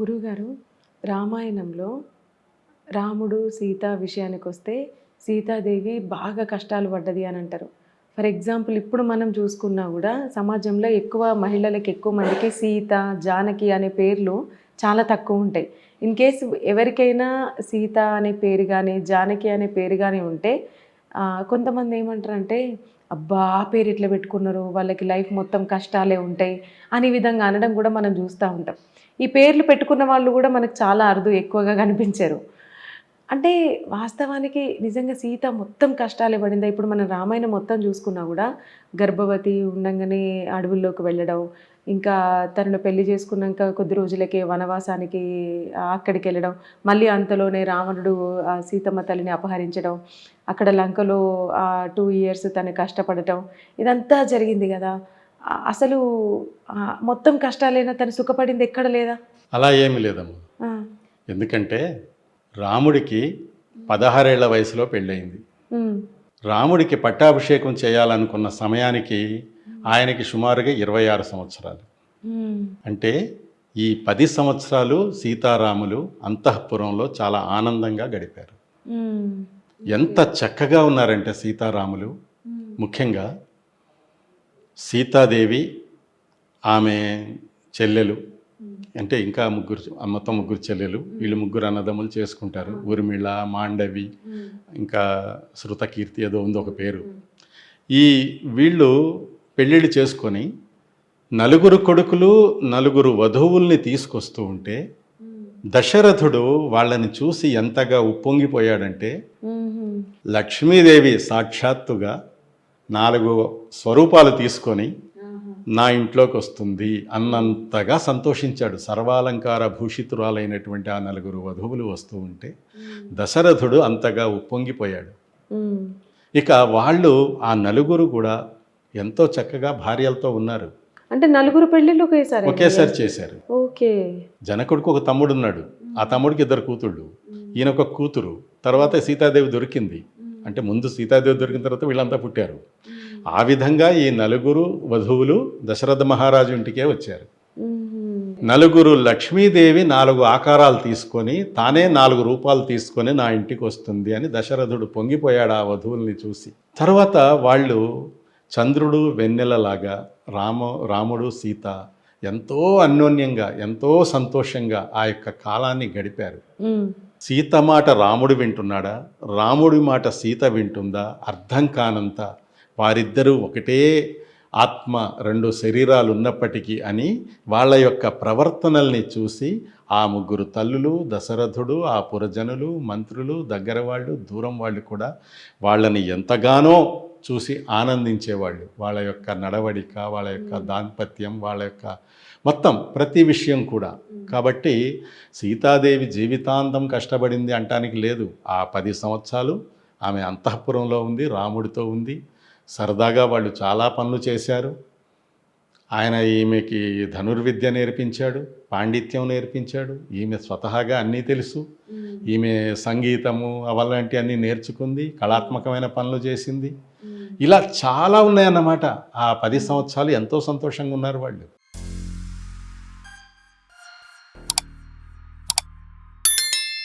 గురువుగారు రామాయణంలో రాముడు సీత విషయానికి వస్తే సీతాదేవి బాగా కష్టాలు పడ్డది అని అంటారు ఫర్ ఎగ్జాంపుల్ ఇప్పుడు మనం చూసుకున్నా కూడా సమాజంలో ఎక్కువ మహిళలకు ఎక్కువ మందికి సీత జానకి అనే పేర్లు చాలా తక్కువ ఉంటాయి. ఇన్ కేస్ ఎవరికైనా సీత అనే పేరు కానీ జానకి అనే పేరు కానీ ఉంటే కొంతమంది ఏమంటారంటే అబ్బా ఆ పేరు ఇట్లా పెట్టుకున్నారు? వాళ్ళకి లైఫ్ మొత్తం కష్టాలే ఉంటాయి అనే విధంగా అనడం కూడా మనం చూస్తూ ఉంటాం. ఈ పేర్లు పెట్టుకున్న వాళ్ళు కూడా మనకు చాలా అరుదు ఎక్కువగా కనిపించారు. అంటే వాస్తవానికి నిజంగా సీత మొత్తం కష్టాలే పడిందా. ఇప్పుడు మనం రామాయణం మొత్తం చూసుకున్నా కూడా గర్భవతి ఉండగానే అడవుల్లోకి వెళ్ళడం ఇంకా తనను పెళ్ళి చేసుకున్నాక కొద్ది రోజులకే వనవాసానికి ఆ, అక్కడికి వెళ్ళడం మళ్ళీ అంతలోనే రావణుడు ఆ సీతమ్మ తల్లిని అపహరించడం అక్కడ లంకలో టూ ఇయర్స్ తను కష్టపడటం ఇదంతా జరిగింది కదా. ఆ, అసలు ఆ, మొత్తం కష్టాలైనా తను సుఖపడింది ఎక్కడ లేదా? అలా ఏమీ లేదమ్మా. ఆ, ఎందుకంటే రాముడికి పదహారేళ్ళ వయసులో పెళ్ళయింది. రాముడికి పట్టాభిషేకం చేయాలనుకున్న సమయానికి ఆయనకి సుమారుగా ఇరవై ఆరు సంవత్సరాలు. అంటే ఈ పది సంవత్సరాలు సీతారాములు అంతఃపురంలో చాలా ఆనందంగా గడిపారు. ఎంత చక్కగా ఉన్నారంటే సీతారాములు. ముఖ్యంగా సీతాదేవి ఆమె చెల్లెలు అంటే ఇంకా ముగ్గురు మొత్తం ముగ్గురు చెల్లెలు వీళ్ళు ముగ్గురు అన్నదమ్ములు చేసుకుంటారు. ఊర్మిళ మాండవి ఇంకా శృతకీర్తి ఏదో ఉంది ఒక పేరు. ఈ వీళ్ళు పెళ్ళిళ్ళు చేసుకొని నలుగురు కొడుకులు నలుగురు వధువుల్ని తీసుకొస్తూ ఉంటే దశరథుడు వాళ్ళని చూసి ఎంతగా ఉప్పొంగిపోయాడంటే లక్ష్మీదేవి సాక్షాత్తుగా నాలుగు స్వరూపాలు తీసుకొని నా ఇంట్లోకి వస్తుంది అన్నంతగా సంతోషించాడు. సర్వాలంకార భూషితురాలైనటువంటి ఆ నలుగురు వధువులు వస్తూ ఉంటే దశరథుడు అంతగా ఉప్పొంగిపోయాడు. ఇక వాళ్ళు ఆ నలుగురు కూడా ఎంతో చక్కగా భార్యలతో ఉన్నారు. అంటే నలుగురు పెళ్ళిళ్ళు ఒకేసారి ఒకేసారి చేశారు. ఓకే. జనకుడికి ఒక తమ్ముడు ఉన్నాడు ఆ తమ్ముడికి ఇద్దరు కూతుళ్ళు. ఈయన ఒక కూతురు. తర్వాత సీతాదేవి దొరికింది. అంటే ముందు సీతాదేవి దొరికిన తర్వాత వీళ్ళంతా పుట్టారు. ఆ విధంగా ఈ నలుగురు వధువులు దశరథ మహారాజు ఇంటికే వచ్చారు. నలుగురు లక్ష్మీదేవి నాలుగు ఆకారాలు తీసుకొని తానే నాలుగు రూపాలు తీసుకొని నా ఇంటికి వస్తుంది అని దశరథుడు పొంగిపోయాడు ఆ వధువుల్ని చూసి. తర్వాత వాళ్ళు చంద్రుడు వెన్నెలలాగా రామ రాముడు సీత ఎంతో అన్యోన్యంగా ఎంతో సంతోషంగా ఆ యొక్క కాలాన్ని గడిపారు. సీత మాట రాముడు వింటున్నాడా? రాముడి మాట సీత వింటుందా? అర్థం కానంత వారిద్దరూ ఒకటే ఆత్మ రెండు శరీరాలు ఉన్నప్పటికీ అని వాళ్ళ యొక్క ప్రవర్తనల్ని చూసి ఆ ముగ్గురు తల్లులు దశరథుడు ఆ పురజనులు మంత్రులు దగ్గర వాళ్ళు దూరం వాళ్ళు కూడా వాళ్ళని ఎంతగానో చూసి ఆనందించేవాళ్ళు. వాళ్ళ యొక్క నడవడిక వాళ్ళ యొక్క దాంపత్యం వాళ్ళ యొక్క మొత్తం ప్రతి విషయం కూడా. కాబట్టి సీతాదేవి జీవితాంతం కష్టపడింది అంటానికి లేదు. ఆ పది సంవత్సరాలు ఆమె అంతఃపురంలో ఉంది రాముడితో ఉంది. సరదాగా వాళ్ళు చాలా పనులు చేశారు. ఆయన ఈమెకి ధనుర్విద్య నేర్పించాడు పాండిత్యం నేర్పించాడు ఈమె స్వతహాగా అన్నీ తెలుసు. ఈమె సంగీతము అవలాంటి అన్నీ నేర్చుకుంది కళాత్మకమైన పనులు చేసింది. ఇలా చాలా ఉన్నాయన్నమాట. ఆ పది సంవత్సరాలు ఎంతో సంతోషంగా ఉన్నారు వాళ్ళు.